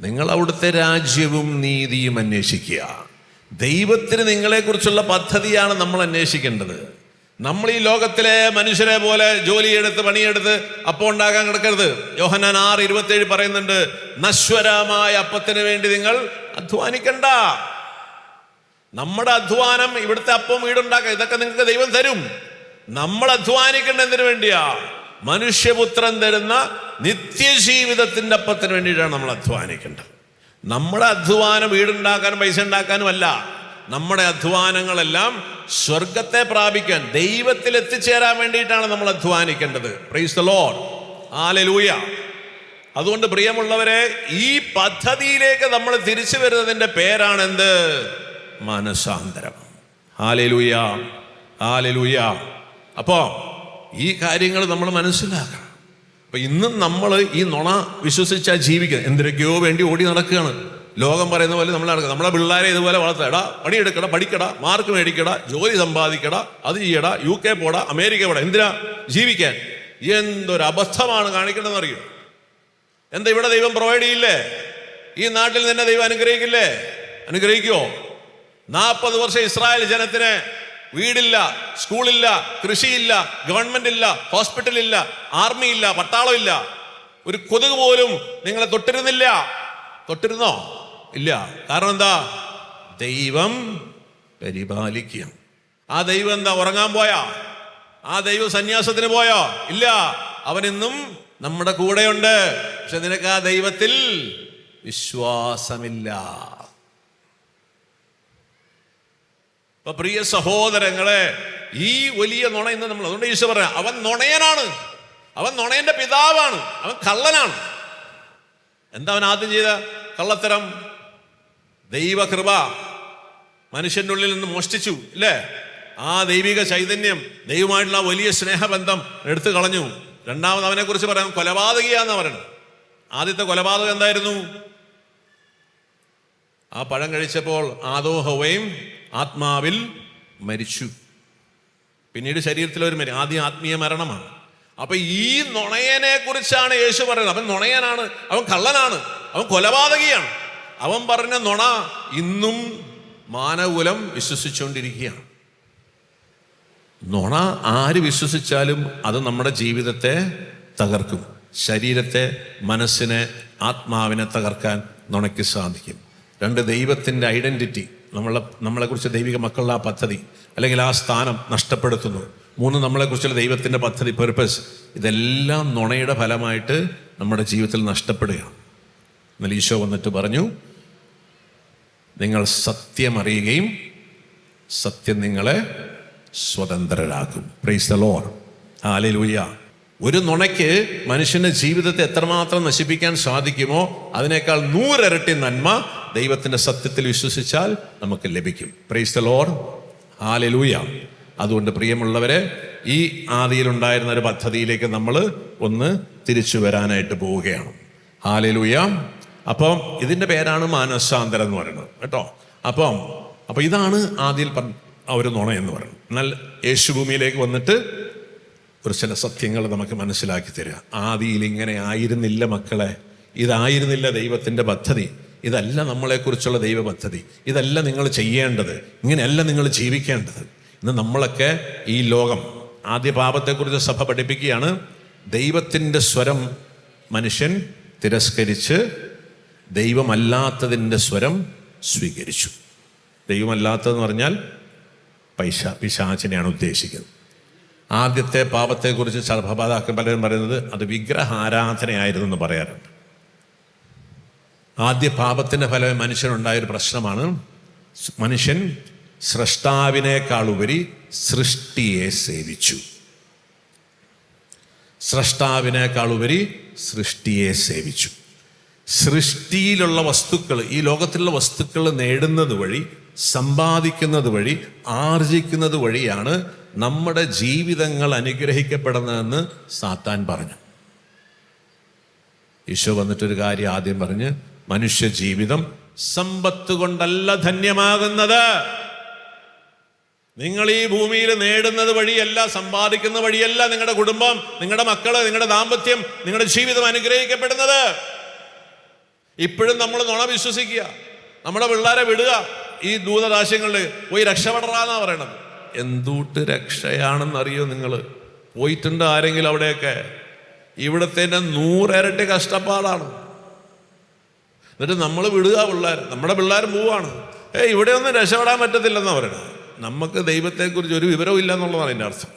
നിങ്ങൾ അവിടുത്തെ രാജ്യവും നീതിയും അന്വേഷിക്കുക. ദൈവത്തിന് നിങ്ങളെക്കുറിച്ചുള്ള പദ്ധതിയാണ് നമ്മൾ അന്വേഷിക്കേണ്ടത്. നമ്മൾ ഈ ലോകത്തിലെ മനുഷ്യരെ പോലെ ജോലിയെടുത്ത് പണിയെടുത്ത് അപ്പം ഉണ്ടാകാൻ കിടക്കരുത്. യോഹന്നാൻ ആറ് ഇരുപത്തേഴ് പറയുന്നുണ്ട് നശ്വരമായ അപ്പത്തിന് വേണ്ടി നിങ്ങൾ അധ്വാനിക്കണ്ട. നമ്മുടെ അധ്വാനം ഇവിടുത്തെ അപ്പം വീടുണ്ടാക്കുക ഇതൊക്കെ നിങ്ങൾക്ക് ദൈവം തരും. നമ്മൾ അധ്വാനിക്കേണ്ട എന്തിനു വേണ്ടിയാ. മനുഷ്യപുത്രൻ തരുന്ന നിത്യജീവിതത്തിന്റെ അപ്പത്തിന് വേണ്ടിയിട്ടാണ് നമ്മൾ അധ്വാനിക്കേണ്ടത്. നമ്മുടെ അധ്വാനം വീടുണ്ടാക്കാനും പൈസ ഉണ്ടാക്കാനും അല്ല. നമ്മുടെ അധ്വാനങ്ങളെല്ലാം സ്വർഗത്തെ പ്രാപിക്കാൻ ദൈവത്തിൽ എത്തിച്ചേരാൻ വേണ്ടിയിട്ടാണ് നമ്മൾ അധ്വാനിക്കേണ്ടത്. പ്രൈസ് ദ ലോഡ് ആലലൂയ അതുകൊണ്ട് പ്രിയമുള്ളവരെ ഈ പദ്ധതിയിലേക്ക് നമ്മൾ തിരിച്ചു വരുന്നതിന്റെ പേരാണ് എന്ത് മനസാന്തരം. ആലലൂയ ആലലൂയ അപ്പോ ഈ കാര്യങ്ങൾ നമ്മൾ മനസ്സിലാക്കണം. അപ്പൊ ഇന്നും നമ്മൾ ഈ നുണ വിശ്വസിച്ചാൽ ജീവിക്കുക എന്തിനൊക്കെയോ വേണ്ടി ഓടി നടക്കുകയാണ്. ലോകം പറയുന്ന പോലെ നമ്മൾ നടക്കുക നമ്മളെ പിള്ളേരെ ഇതുപോലെ വളർത്തടാ പണിയെടുക്കട പഠിക്കടാ മാർക്ക് മേടിക്കട ജോലി സമ്പാദിക്കട അത് ചെയ്യടാ യു കെ പോടാ അമേരിക്ക പോടാ. എന്തിനാ ജീവിക്കാൻ? എന്തൊരു അബദ്ധമാണ് കാണിക്കണമെന്ന് അറിയോ? എന്താ ഇവിടെ ദൈവം പ്രൊവൈഡ് ചെയ്യില്ലേ? ഈ നാട്ടിൽ നിന്നെ ദൈവം അനുഗ്രഹിക്കില്ലേ? അനുഗ്രഹിക്കുമോ നാൽപ്പത് വർഷം ഇസ്രായേൽ ജനത്തിന് വീടില്ല സ്കൂളില്ല കൃഷിയില്ല ഗവൺമെന്റ് ഇല്ല ഹോസ്പിറ്റൽ ഇല്ല ആർമി ഇല്ല പട്ടാളം ഇല്ല. ഒരു കൊതുക് പോലും നിങ്ങളെ തൊട്ടിരുന്നില്ല. തൊട്ടിരുന്നോ? ഇല്ല. കാരണം എന്താ? ദൈവം പരിപാലിക്കുക ആ ദൈവം എന്താ ഉറങ്ങാൻ പോയാ? ആ ദൈവം സന്യാസത്തിന് പോയോ? ഇല്ല. അവനിന്നും നമ്മുടെ കൂടെയുണ്ട്. പക്ഷെ നിനക്ക് ആ ദൈവത്തിൽ വിശ്വാസമില്ല. അപ്പൊ പ്രിയ സഹോദരങ്ങളെ ഈ വലിയ നുണ ഇന്ന് നമ്മൾ അതുകൊണ്ട് ഈശോ പറയാം അവൻ നുണയനാണ്. അവൻ നുണയന്റെ പിതാവാണ്. അവൻ കള്ളനാണ്. എന്താ അവൻ ആദ്യം ചെയ്ത? കള്ളത്തരം. ദൈവകൃപ മനുഷ്യന്റെ ഉള്ളിൽ നിന്ന് മോഷ്ടിച്ചു ഇല്ലേ? ആ ദൈവിക ചൈതന്യം ദൈവമായിട്ടുള്ള വലിയ സ്നേഹബന്ധം എടുത്തു കളഞ്ഞു. രണ്ടാമത് അവനെ കുറിച്ച് പറയാം കൊലപാതകിയാന്ന് പറയണം ആദ്യത്തെ കൊലപാതകം എന്തായിരുന്നു? ആ പഴം കഴിച്ചപ്പോൾ ആദോഹവയും ആത്മാവിൽ മരിച്ചു. പിന്നീട് ശരീരത്തിൽ ഒരു മരി ആദ്യം ആത്മീയ മരണമാണ്. അപ്പൊ ഈ നുണയനെ കുറിച്ചാണ് യേശു പറയുന്നത്. അവൻ നുണയനാണ് അവൻ കള്ളനാണ് അവൻ കൊലപാതകിയാണ്. അവൻ പറഞ്ഞ നുണ ഇന്നും മാനകുലം വിശ്വസിച്ചുകൊണ്ടിരിക്കുകയാണ്. നുണ ആര് വിശ്വസിച്ചാലും അത് നമ്മുടെ ജീവിതത്തെ തകർക്കും. ശരീരത്തെ മനസ്സിനെ ആത്മാവിനെ തകർക്കാൻ നുണയ്ക്ക് സാധിക്കും. രണ്ട് ദൈവത്തിന്റെ ഐഡന്റിറ്റി നമ്മളെ നമ്മളെക്കുറിച്ച് ദൈവിക മക്കളുടെ ആ പദ്ധതി അല്ലെങ്കിൽ ആ സ്ഥാനം നഷ്ടപ്പെടുത്തുന്നു. മൂന്ന് നമ്മളെക്കുറിച്ചുള്ള ദൈവത്തിന്റെ പദ്ധതി പെർപ്പസ് ഇതെല്ലാം നുണയുടെ ഫലമായിട്ട് നമ്മുടെ ജീവിതത്തിൽ നഷ്ടപ്പെടുകയാണ്. എന്നാൽ ഈശോ വന്നിട്ട് പറഞ്ഞു നിങ്ങൾ സത്യമറിയുകയും സത്യം നിങ്ങളെ സ്വതന്ത്രരാക്കും. പ്രൈസ് ദ ലോർ ഹാലലൂയ ഒരു നുണയ്ക്ക് മനുഷ്യന്റെ ജീവിതത്തെ എത്രമാത്രം നശിപ്പിക്കാൻ സാധിക്കുമോ അതിനേക്കാൾ നൂറിരട്ടി നന്മ ദൈവത്തിന്റെ സത്യത്തിൽ വിശ്വസിച്ചാൽ നമുക്ക് ലഭിക്കും. പ്രൈസ് ദ ലോർ ഹാലലൂയ അതുകൊണ്ട് പ്രിയമുള്ളവരെ ഈ ആദിയിലുണ്ടായിരുന്ന ഒരു പദ്ധതിയിലേക്ക് നമ്മൾ ഒന്ന് തിരിച്ചു വരാനായിട്ട് പോവുകയാണ്. ഹാലലൂയ അപ്പം ഇതിന്റെ പേരാണ് മാനസാന്തരം എന്ന് പറയുന്നത് കേട്ടോ? അപ്പം അപ്പം ഇതാണ് ആദ്യം അവർ നുണ എന്ന് പറയുന്നത്. എന്നാൽ യേശുഭൂമിയിലേക്ക് വന്നിട്ട് ഒരു ചില സത്യങ്ങൾ നമുക്ക് മനസ്സിലാക്കി തരിക. ആദിയിൽ ഇങ്ങനെ ആയിരുന്നില്ല മക്കളെ. ഇതായിരുന്നില്ല ദൈവത്തിന്റെ പദ്ധതി. ഇതല്ല നമ്മളെക്കുറിച്ചുള്ള ദൈവ പദ്ധതി. ഇതല്ല നിങ്ങൾ ചെയ്യേണ്ടത്. ഇങ്ങനെയല്ല നിങ്ങൾ ജീവിക്കേണ്ടത്. ഇന്ന് നമ്മളൊക്കെ ഈ ലോകം ആദ്യ പാപത്തെക്കുറിച്ച് സഭ പഠിപ്പിക്കുകയാണ്. ദൈവത്തിന്റെ സ്വരം മനുഷ്യൻ തിരസ്കരിച്ച് ദൈവമല്ലാത്തതിന്റെ സ്വരം സ്വീകരിച്ചു. ദൈവമല്ലാത്തതെന്ന് പറഞ്ഞാൽ പൈശ പിശാചിനെയാണ് ഉദ്ദേശിക്കുന്നത്. ആദ്യത്തെ പാപത്തെക്കുറിച്ച് സർഭപാതാക്കൾ പലരും പറയുന്നത് അത് വിഗ്രഹാരാധനയായിരുന്നു എന്ന് പറയാറുണ്ട്. ആദ്യ പാപത്തിന്റെ ഫലമായി മനുഷ്യനുണ്ടായൊരു പ്രശ്നമാണ് മനുഷ്യൻ സ്രഷ്ടാവിനേക്കാളുപരി സൃഷ്ടിയെ സേവിച്ചു. സ്രഷ്ടാവിനേക്കാളുപരി സൃഷ്ടിയെ സേവിച്ചു. സൃഷ്ടിയിലുള്ള വസ്തുക്കൾ ഈ ലോകത്തിലുള്ള വസ്തുക്കൾ നേടുന്നത് വഴി സമ്പാദിക്കുന്നത് വഴി ആർജിക്കുന്നത് വഴിയാണ് നമ്മുടെ ജീവിതങ്ങൾ അനുഗ്രഹിക്കപ്പെടുന്നതെന്ന് സാത്താൻ പറഞ്ഞു. ഈശോ വന്നിട്ടൊരു കാര്യം ആദ്യം പറഞ്ഞ് മനുഷ്യ ജീവിതം സമ്പത്ത് കൊണ്ടല്ല ധന്യമാകുന്നത്. നിങ്ങൾ ഈ ഭൂമിയിൽ നേടുന്നത് വഴിയല്ല സമ്പാദിക്കുന്ന വഴിയല്ല നിങ്ങളുടെ കുടുംബം നിങ്ങളുടെ മക്കൾ നിങ്ങളുടെ ദാമ്പത്യം നിങ്ങളുടെ ജീവിതം അനുഗ്രഹിക്കപ്പെടുന്നത്. ഇപ്പോഴും നമ്മൾ നുണ വിശ്വസിക്കുക. നമ്മുടെ പിള്ളേരെ വിടുക. ഈ ദൂതരാശ്യങ്ങളിൽ പോയി രക്ഷപ്പെടറാന്നാ പറയണത്. എന്തൂട്ട് രക്ഷയാണെന്നറിയോ നിങ്ങൾ? പോയിട്ടുണ്ട് ആരെങ്കിലും അവിടെയൊക്കെ? ഇവിടുത്തെ നൂറിരട്ടി കഷ്ടപ്പാടാണ്. എന്നിട്ട് നമ്മൾ വിടുക പിള്ളേർ നമ്മുടെ പിള്ളേരും പോവാണ്. ഏ ഇവിടെ ഒന്നും രക്ഷപ്പെടാൻ പറ്റത്തില്ലെന്നാണ് പറയണത്. നമുക്ക് ദൈവത്തെക്കുറിച്ച് ഒരു വിവരവും ഇല്ല എന്നുള്ളതാണ് എന്റെ അർത്ഥം.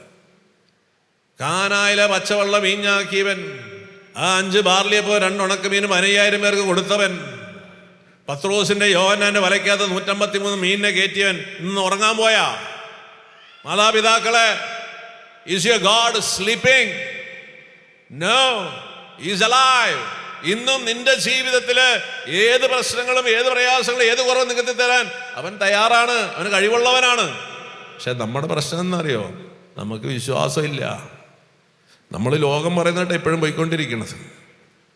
കാനായിലെ പച്ചവെള്ളം വീഞ്ഞാക്കിയവൻ ആ അഞ്ച് ബാർലിയപ്പോ രണ്ട് ഉണക്കമീനും അനയ്യായിരം പേർക്ക് കൊടുത്തവൻ. പത്രോസിന്റെ യോഹനാന്റെ വലയ്ക്കാത്ത നൂറ്റമ്പത്തി മൂന്ന് മീനിനെ കയറ്റിയവൻ ഇന്ന് ഉറങ്ങാൻ പോയാ? മാതാപിതാക്കളെ is you god sleeping no is alive ഇന്നും നിന്റെ ജീവിതത്തിൽ ഏത് പ്രശ്നങ്ങളും ഏത് പ്രയാസങ്ങളും ഏത് കുറവ് നികത്തി തരാൻ അവൻ തയ്യാറാണ് അവന് കഴിവുള്ളവനാണ്. പക്ഷെ നമ്മുടെ പ്രശ്നം എന്നറിയോ നമുക്ക് വിശ്വാസമില്ല. നമ്മൾ ലോകം പറയുന്നതായിട്ട് എപ്പോഴും പോയിക്കൊണ്ടിരിക്കുന്നത്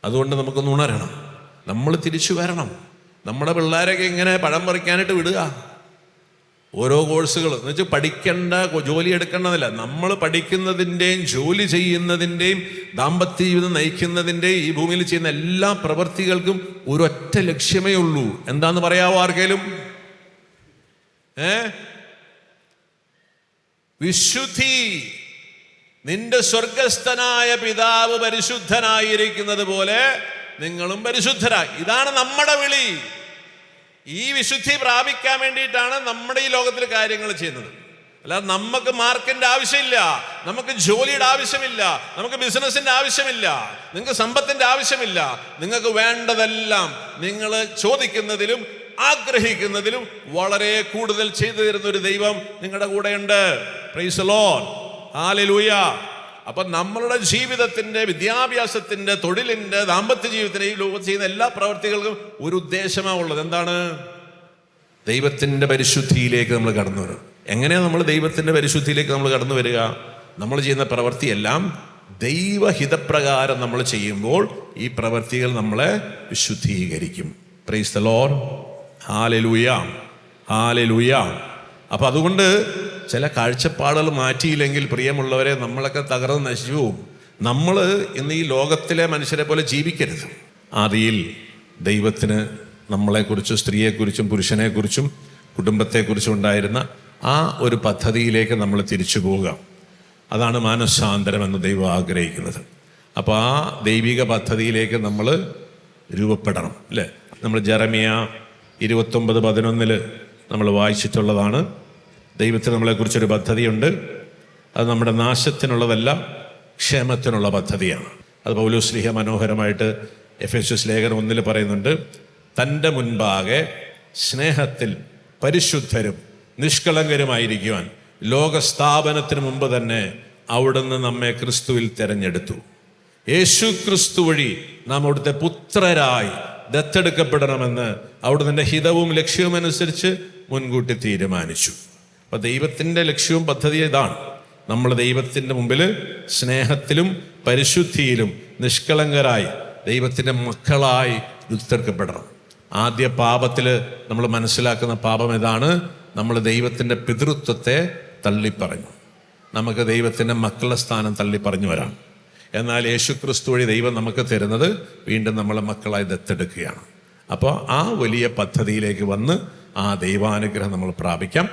അതുകൊണ്ട് നമുക്കൊന്ന് ഉണരണം. നമ്മൾ തിരിച്ചു വരണം. നമ്മുടെ പിള്ളേരൊക്കെ ഇങ്ങനെ പഴം പറിക്കാനായിട്ട് വിടുക. ഓരോ കോഴ്സുകൾ. എന്ന് വെച്ചാൽ പഠിക്കേണ്ട ജോലി എടുക്കേണ്ടതല്ല. നമ്മൾ പഠിക്കുന്നതിന്റെയും ജോലി ചെയ്യുന്നതിന്റെയും ദാമ്പത്യ ജീവിതം നയിക്കുന്നതിന്റെയും ഈ ഭൂമിയിൽ ചെയ്യുന്ന എല്ലാ പ്രവൃത്തികൾക്കും ഒരൊറ്റ ലക്ഷ്യമേ ഉള്ളൂ. എന്താന്ന് പറയാവോ ആർക്കേലും? ഏ? വിശുദ്ധി. നിന്റെ സ്വർഗസ്ഥനായ പിതാവ് പരിശുദ്ധനായിരിക്കുന്നത് പോലെ നിങ്ങളും പരിശുദ്ധരായി. ഇതാണ് നമ്മുടെ വിളി. ഈ വിശുദ്ധി പ്രാപിക്കാൻ വേണ്ടിയിട്ടാണ് നമ്മുടെ ഈ ലോകത്തിൽ കാര്യങ്ങൾ ചെയ്യുന്നത്. അല്ലാതെ നമുക്ക് മാർക്കിന്റെ ആവശ്യമില്ല നമുക്ക് ജോലിയുടെ ആവശ്യമില്ല നമുക്ക് ബിസിനസിന്റെ ആവശ്യമില്ല നിങ്ങൾക്ക് സമ്പത്തിന്റെ ആവശ്യമില്ല. നിങ്ങൾക്ക് വേണ്ടതെല്ലാം നിങ്ങൾ ചോദിക്കുന്നതിലും ആഗ്രഹിക്കുന്നതിലും വളരെ കൂടുതൽ ചെയ്തു തരുന്ന ഒരു ദൈവം നിങ്ങളുടെ കൂടെയുണ്ട്. Praise lord hallelujah. അപ്പൊ നമ്മളുടെ ജീവിതത്തിന്റെ വിദ്യാഭ്യാസത്തിന്റെ തൊഴിലിന്റെ ദാമ്പത്യ ജീവിതത്തിന്റെ ഈ ലോകത്ത് ചെയ്യുന്ന എല്ലാ പ്രവർത്തികൾക്കും ഒരു ഉദ്ദേശമാണ് ഉള്ളത്. എന്താണ്? ദൈവത്തിന്റെ പരിശുദ്ധിയിലേക്ക് നമ്മൾ കടന്നു വരും എങ്ങനെയാണ് നമ്മൾ ദൈവത്തിന്റെ പരിശുദ്ധിയിലേക്ക് നമ്മൾ കടന്നു വരിക? നമ്മൾ ചെയ്യുന്ന പ്രവൃത്തിയെല്ലാം ദൈവഹിതപ്രകാരം നമ്മൾ ചെയ്യുമ്പോൾ ഈ പ്രവൃത്തികൾ നമ്മളെ വിശുദ്ധീകരിക്കും. Praise the lord hallelujah hallelujah അപ്പൊ അതുകൊണ്ട് ചില കാഴ്ചപ്പാടുകൾ മാറ്റിയില്ലെങ്കിൽ പ്രിയമുള്ളവരെ നമ്മളൊക്കെ തകർന്ന് നശിച്ചു പോകും. നമ്മൾ ഇന്ന് ഈ ലോകത്തിലെ മനുഷ്യരെ പോലെ ജീവിക്കരുത്. ആദിയിൽ ദൈവത്തിന് നമ്മളെക്കുറിച്ചും സ്ത്രീയെക്കുറിച്ചും പുരുഷനെക്കുറിച്ചും കുടുംബത്തെക്കുറിച്ചും ഉണ്ടായിരുന്ന ആ ഒരു പദ്ധതിയിലേക്ക് നമ്മൾ തിരിച്ചു പോവുക. അതാണ് മാനസാന്തരം എന്ന് ദൈവം ആഗ്രഹിക്കുന്നത്. അപ്പോൾ ആ ദൈവിക പദ്ധതിയിലേക്ക് നമ്മൾ രൂപപ്പെടണം അല്ലേ? നമ്മൾ ജറമിയ ഇരുപത്തൊമ്പത് പതിനൊന്നിൽ നമ്മൾ വായിച്ചിട്ടുള്ളതാണ്. ദൈവത്തിന് നമ്മളെക്കുറിച്ചൊരു പദ്ധതിയുണ്ട്. അത് നമ്മുടെ നാശത്തിനുള്ളതല്ല ക്ഷേമത്തിനുള്ള പദ്ധതിയാണ്. അത് പൗലോസ്ലിഹ മനോഹരമായിട്ട് എഫ് എസ് എസ് ലേഖനം ഒന്നിൽ പറയുന്നുണ്ട്. തന്റെ മുൻപാകെ സ്നേഹത്തിൽ പരിശുദ്ധരും നിഷ്കളങ്കരുമായിരിക്കുവാൻ ലോകസ്ഥാപനത്തിന് മുമ്പ് തന്നെ അവിടുന്ന് നമ്മെ ക്രിസ്തുവിൽ തിരഞ്ഞെടുത്തു. യേശു ക്രിസ്തു വഴി നാം അവിടുത്തെ പുത്രരായി ദത്തെടുക്കപ്പെടണമെന്ന് അവിടുന്ന് ഹിതവും ലക്ഷ്യവും അനുസരിച്ച് മുൻകൂട്ടി തീരുമാനിച്ചു. അപ്പൊ ദൈവത്തിന്റെ ലക്ഷ്യവും പദ്ധതി ഇതാണ്. നമ്മൾ ദൈവത്തിന്റെ മുമ്പിൽ സ്നേഹത്തിലും പരിശുദ്ധിയിലും നിഷ്കളങ്കരായി ദൈവത്തിന്റെ മക്കളായി ഉത്തർക്കപ്പെടണം ആദ്യ പാപത്തിൽ നമ്മൾ മനസ്സിലാക്കുന്ന പാപം ഇതാണ് നമ്മൾ ദൈവത്തിന്റെ പിതൃത്വത്തെ തള്ളിപ്പറഞ്ഞു. നമുക്ക് ദൈവത്തിന്റെ മക്കളുടെ സ്ഥാനം തള്ളിപ്പറഞ്ഞു വരാം. എന്നാൽ യേശു ക്രിസ്തു വഴി ദൈവം നമുക്ക് തരുന്നത് വീണ്ടും നമ്മളെ മക്കളായി ദത്തെടുക്കുകയാണ്. അപ്പോൾ ആ വലിയ പദ്ധതിയിലേക്ക് വന്ന് ആ ദൈവാനുഗ്രഹം നമ്മൾ പ്രാപിക്കാം.